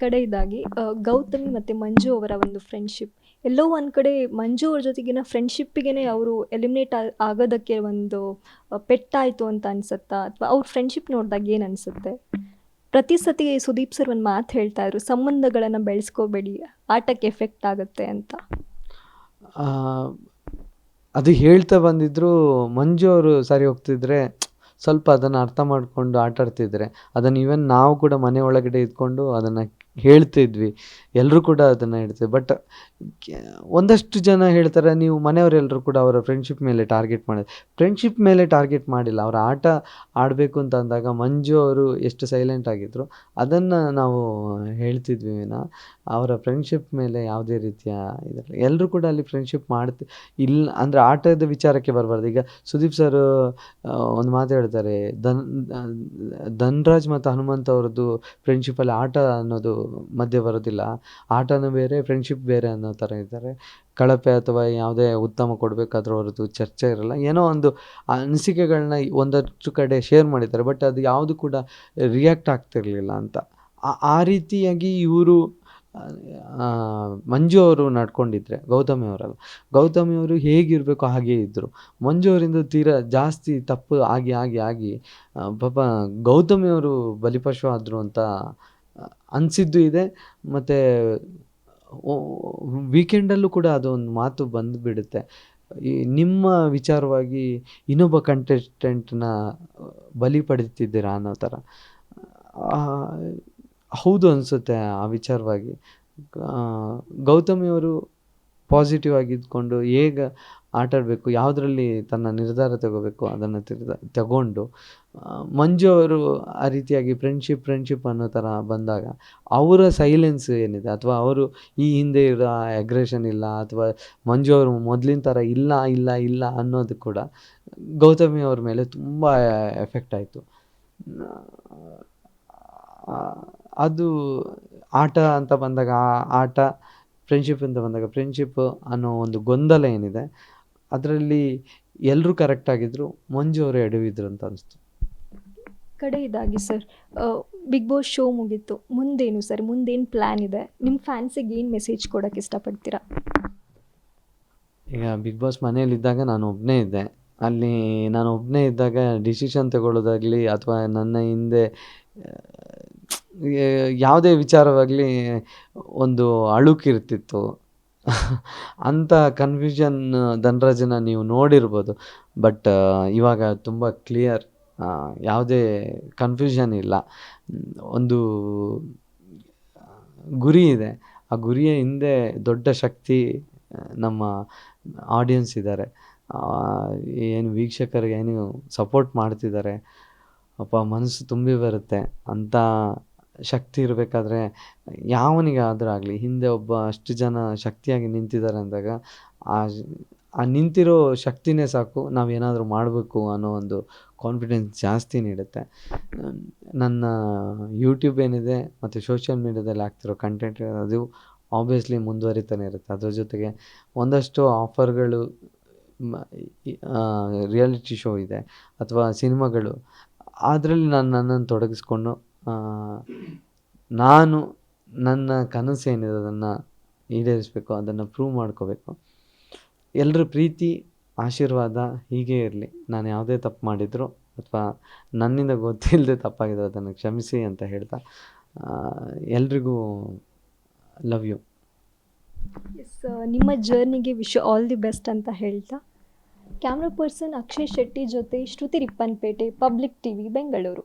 ಕಡೆಯದಾಗಿ ಇದಾಗಿ ಗೌತಮಿ ಮತ್ತು ಮಂಜು ಅವರ ಒಂದು ಫ್ರೆಂಡ್ಶಿಪ್ ಎಲ್ಲೋ ಒಂದು ಕಡೆ ಮಂಜು ಅವ್ರ ಜೊತೆಗಿನ ಫ್ರೆಂಡ್ಶಿಪ್ಪಿಗೆ ಅವರು ಎಲಿಮಿನೇಟ್ ಆಗೋದಕ್ಕೆ ಒಂದು ಪೆಟ್ಟಾಯಿತು ಅಂತ ಅನ್ಸುತ್ತಾ? ಅಥವಾ ಅವ್ರ ಫ್ರೆಂಡ್ಶಿಪ್ ನೋಡಿದಾಗ ಏನು ಅನಿಸುತ್ತೆ? ಪ್ರತಿ ಸತಿ ಸುದೀಪ್ ಸರ್ ಒಂದು ಮಾತು ಹೇಳ್ತಾ ಇದ್ರು, ಸಂಬಂಧಗಳನ್ನು ಬೆಳೆಸ್ಕೋಬೇಡಿ, ಆಟಕ್ಕೆ ಎಫೆಕ್ಟ್ ಆಗುತ್ತೆ ಅಂತ. ಅದು ಹೇಳ್ತಾ ಬಂದಿದ್ರು, ಮಂಜು ಅವರು ಸರಿ ಹೋಗ್ತಿದ್ರೆ ಸ್ವಲ್ಪ ಅದನ್ನು ಅರ್ಥ ಮಾಡಿಕೊಂಡು ಆಟಾಡ್ತಿದ್ರೆ, ಅದನ್ನು ಈವನ್ ನಾವು ಕೂಡ ಮನೆ ಒಳಗಡೆ ಇದ್ಕೊಂಡು ಅದನ್ನು ಹೇಳ್ತಿದ್ವಿ ಎಲ್ಲರೂ ಕೂಡ ಅದನ್ನು ಹೇಳ್ತೇವೆ ಬಟ್ ಒಂದಷ್ಟು ಜನ ಹೇಳ್ತಾರೆ, ನೀವು ಮನೆಯವರೆಲ್ಲರೂ ಕೂಡ ಅವರ ಫ್ರೆಂಡ್ಶಿಪ್ ಮೇಲೆ ಟಾರ್ಗೆಟ್ ಮಾಡಿದ್ರು ಫ್ರೆಂಡ್ಶಿಪ್ ಮೇಲೆ ಟಾರ್ಗೆಟ್ ಮಾಡಿಲ್ಲ. ಅವರ ಆಟ ಆಡಬೇಕು ಅಂತ ಅಂದಾಗ ಮಂಜು ಅವರು ಎಷ್ಟು ಸೈಲೆಂಟ್ ಆಗಿದ್ದರು ಅದನ್ನು ನಾವು ಹೇಳ್ತಿದ್ವಿ ವಿನ. ಅವರ ಫ್ರೆಂಡ್ಶಿಪ್ ಮೇಲೆ ಯಾವುದೇ ರೀತಿಯ ಇದಿಲ್ಲ ಎಲ್ಲರೂ ಕೂಡ ಅಲ್ಲಿ ಫ್ರೆಂಡ್ಶಿಪ್ ಮಾಡ್ತಿ ಇಲ್ಲ ಅಂದರೆ ಆಟದ ವಿಚಾರಕ್ಕೆ ಬರಬಾರ್ದು. ಈಗ ಸುದೀಪ್ ಸರ್ ಒಂದು ಮಾತು ಹೇಳ್ತಾರೆ, ಧನ್ ಧನ್ರಾಜ್ ಮತ್ತು ಹನುಮಂತ್ ಅವರದ್ದು ಫ್ರೆಂಡ್ಶಿಪ್ಪಲ್ಲಿ ಆಟ ಅನ್ನೋದು ಮಧ್ಯೆ ಬರೋದಿಲ್ಲ. ಆಟನೂ ಬೇರೆ ಫ್ರೆಂಡ್ಶಿಪ್ ಬೇರೆ ಅನ್ನೋ ಥರ ಇದ್ದಾರೆ. ಕಳಪೆ ಅಥವಾ ಯಾವುದೇ ಉತ್ತಮ ಕೊಡಬೇಕಾದ್ರೂ ಅವರದ್ದು ಚರ್ಚೆ ಇರಲ್ಲ. ಏನೋ ಒಂದು ಅನಿಸಿಕೆಗಳನ್ನ ಒಂದಷ್ಟು ಕಡೆ ಶೇರ್ ಮಾಡಿದ್ದಾರೆ. ಬಟ್ ಅದು ಯಾವುದು ಕೂಡ ರಿಯಾಕ್ಟ್ ಆಗ್ತಿರಲಿಲ್ಲ ಅಂತ. ಆ- ಆ ರೀತಿಯಾಗಿ ಇವರು ಮಂಜು ಅವರು ನಡ್ಕೊಂಡಿದ್ರೆ, ಗೌತಮಿ ಅವರಲ್ಲ. ಗೌತಮಿ ಅವರು ಹೇಗಿರಬೇಕು ಹಾಗೇ ಇದ್ದರು ಮಂಜು ಅವರಿಂದ ತೀರಾ ಜಾಸ್ತಿ ತಪ್ಪು ಆಗಿ ಆಗಿ ಆಗಿ ಪಾಪ ಗೌತಮಿ ಅವರು ಬಲಿಪಶು ಆದರು ಅಂತ ಅನಿಸಿದ್ದು ಇದೆ. ಮತ್ತು ವೀಕೆಂಡಲ್ಲೂ ಕೂಡ ಅದೊಂದು ಮಾತು ಬಂದುಬಿಡುತ್ತೆ. ಈ, ನಿಮ್ಮ ವಿಚಾರವಾಗಿ ಇನ್ನೊಬ್ಬ ಕಂಟೆಸ್ಟೆಂಟ್ನ ಬಲಿ ಪಡಿತಿದ್ದೀರಾ ಅನ್ನೋ ಥರ. ಹೌದು ಅನಿಸುತ್ತೆ ಆ ವಿಚಾರವಾಗಿ. ಗೌತಮಿಯವರು ಪಾಸಿಟಿವ್ ಆಗಿದ್ದುಕೊಂಡು ಹೇಗೆ ಆಟಾಡಬೇಕು, ಯಾವುದರಲ್ಲಿ ತನ್ನ ನಿರ್ಧಾರ ತಗೋಬೇಕು ಅದನ್ನು ತಿರ್ದ, ತಗೊಂಡು ಮಂಜು ಅವರು ಆ ರೀತಿಯಾಗಿ ಫ್ರೆಂಡ್ಶಿಪ್ ಫ್ರೆಂಡ್ಶಿಪ್ ಅನ್ನೋ ಥರ ಬಂದಾಗ ಅವರ ಸೈಲೆನ್ಸ್ ಏನಿದೆ? ಅಥವಾ ಅವರು ಈ ಹಿಂದೆ ಇರೋ ಅಗ್ರೆಷನ್ ಇಲ್ಲ, ಅಥವಾ ಮಂಜು ಅವರು ಮೊದಲಿನ ಥರ ಇಲ್ಲ ಇಲ್ಲ ಇಲ್ಲ ಅನ್ನೋದು ಕೂಡ ಗೌತಮಿ ಅವ್ರ ಮೇಲೆ ತುಂಬ ಎಫೆಕ್ಟ್ ಆಯಿತು. ಅದು ಆಟ ಅಂತ ಬಂದಾಗ ಆ ಆಟ ಫ್ರೆಂಡ್ಶಿಪ್ ಅಂತ ಬಂದಾಗ ಫ್ರೆಂಡ್ಶಿಪ್ ಅನ್ನೋ ಒಂದು ಗೊಂದಲ ಏನಿದೆ ಅದರಲ್ಲಿ ಎಲ್ಲರೂ ಕರೆಕ್ಟ್ ಆಗಿದ್ರು ಮಂಜು ಅವರು ಎಡವಿದ್ರು ಅಂತ ಅನಿಸ್ತು. ಕಡೆ ಇದಾಗಿ ಸರ್ ಬಿಗ್ ಬಾಸ್ ಶೋ ಮುಗೀತು. ಮುಂದೇನು ಸರ್ ಮುಂದೇನು ಪ್ಲ್ಯಾನ್ ಇದೆ? ನಿಮ್ಮ ಫ್ಯಾನ್ಸಿಗೆ ಏನು ಮೆಸೇಜ್ ಕೊಡೋಕ್ಕೆ ಇಷ್ಟಪಡ್ತೀರಾ? ಈಗ ಬಿಗ್ ಬಾಸ್ ಮನೆಯಲ್ಲಿದ್ದಾಗ ನಾನು ಒಬ್ಬನೇ ಇದ್ದೆ. ಅಲ್ಲಿ ನಾನು ಒಬ್ಬನೇ ಇದ್ದಾಗ ಡಿಸಿಷನ್ ತಗೊಳ್ಳೋದಾಗಲಿ ಅಥವಾ ನನ್ನ ಹಿಂದೆ ಯಾವುದೇ ವಿಚಾರವಾಗಲಿ ಒಂದು ಅಳುಕಿರ್ತಿತ್ತು. ಅಂಥ ಕನ್ಫ್ಯೂಷನ್ ಧನರಾಜನ ನೀವು ನೋಡಿರ್ಬೋದು. ಬಟ್ ಇವಾಗ ತುಂಬ ಕ್ಲಿಯರ್ ಯಾವುದೇ ಕನ್ಫ್ಯೂಷನ್ ಇಲ್ಲ. ಒಂದು ಗುರಿ ಇದೆ. ಆ ಗುರಿಯ ಹಿಂದೆ ದೊಡ್ಡ ಶಕ್ತಿ ನಮ್ಮ ಆಡಿಯನ್ಸ್ ಇದ್ದಾರೆ. ಏನು ವೀಕ್ಷಕರಿಗೆ ಏನು ಸಪೋರ್ಟ್ ಮಾಡ್ತಿದ್ದಾರೆ. ಅಪ್ಪ, ಮನಸ್ಸು ತುಂಬಿ ಬರುತ್ತೆ. ಅಂಥ ಶಕ್ತಿ ಇರಬೇಕಾದ್ರೆ ಯಾವನಿಗೆ ಆದರೂ ಆಗಲಿ, ಹಿಂದೆ ಒಬ್ಬ ಅಷ್ಟು ಜನ ಶಕ್ತಿಯಾಗಿ ನಿಂತಿದ್ದಾರೆ ಅಂದಾಗ ಆ ಆ ನಿಂತಿರೋ ಶಕ್ತಿನೇ ಸಾಕು ನಾವು ಏನಾದರೂ ಮಾಡಬೇಕು ಅನ್ನೋ ಒಂದು ಕಾನ್ಫಿಡೆನ್ಸ್ ಜಾಸ್ತಿ ನೀಡುತ್ತೆ. ನನ್ನ ಯೂಟ್ಯೂಬ್ ಏನಿದೆ ಮತ್ತು ಸೋಷಿಯಲ್ ಮೀಡ್ಯಾದಲ್ಲಿ ಆಗ್ತಿರೋ ಕಂಟೆಂಟ್ ಅದು ಆಬ್ವಿಯಸ್ಲಿ ಮುಂದುವರಿತಾನೆ ಇರುತ್ತೆ. ಅದ್ರ ಜೊತೆಗೆ ಒಂದಷ್ಟು ಆಫರ್ಗಳು ರಿಯಾಲಿಟಿ ಶೋ ಇದೆ ಅಥವಾ ಸಿನಿಮಾಗಳು ಅದರಲ್ಲಿ ನಾನು ನನ್ನನ್ನು ತೊಡಗಿಸ್ಕೊಂಡು ನಾನು ನನ್ನ ಕನಸು ಏನಿದೆ ಅದನ್ನು ಈಡೇರಿಸಬೇಕು, ಅದನ್ನು ಪ್ರೂವ್ ಮಾಡ್ಕೋಬೇಕು. ಎಲ್ಲರ ಪ್ರೀತಿ, ಆಶೀರ್ವಾದ ಹೀಗೆ ಇರಲಿ. ನಾನು ಯಾವುದೇ ತಪ್ಪು ಮಾಡಿದ್ರು ಅಥವಾ ನನ್ನಿಂದ ಗೊತ್ತಿಲ್ಲದೆ ತಪ್ಪಾಗಿದ್ರು ಅದನ್ನು ಕ್ಷಮಿಸಿ ಅಂತ ಹೇಳ್ತಾ ಎಲ್ರಿಗೂ ಲವ್ ಯು ಎಸ್ ನಿಮ್ಮ ಜರ್ನಿಗೆ ವಿಶ್ ಆಲ್ ದಿ ಬೆಸ್ಟ್ ಅಂತ ಹೇಳ್ತಾ. ಕ್ಯಾಮ್ರಾ ಪರ್ಸನ್ ಅಕ್ಷಯ್ ಶೆಟ್ಟಿ ಜೊತೆ ಶ್ರುತಿ ರಿಪ್ಪನ್ಪೇಟೆ ಪಬ್ಲಿಕ್ ಟಿವಿ ಬೆಂಗಳೂರು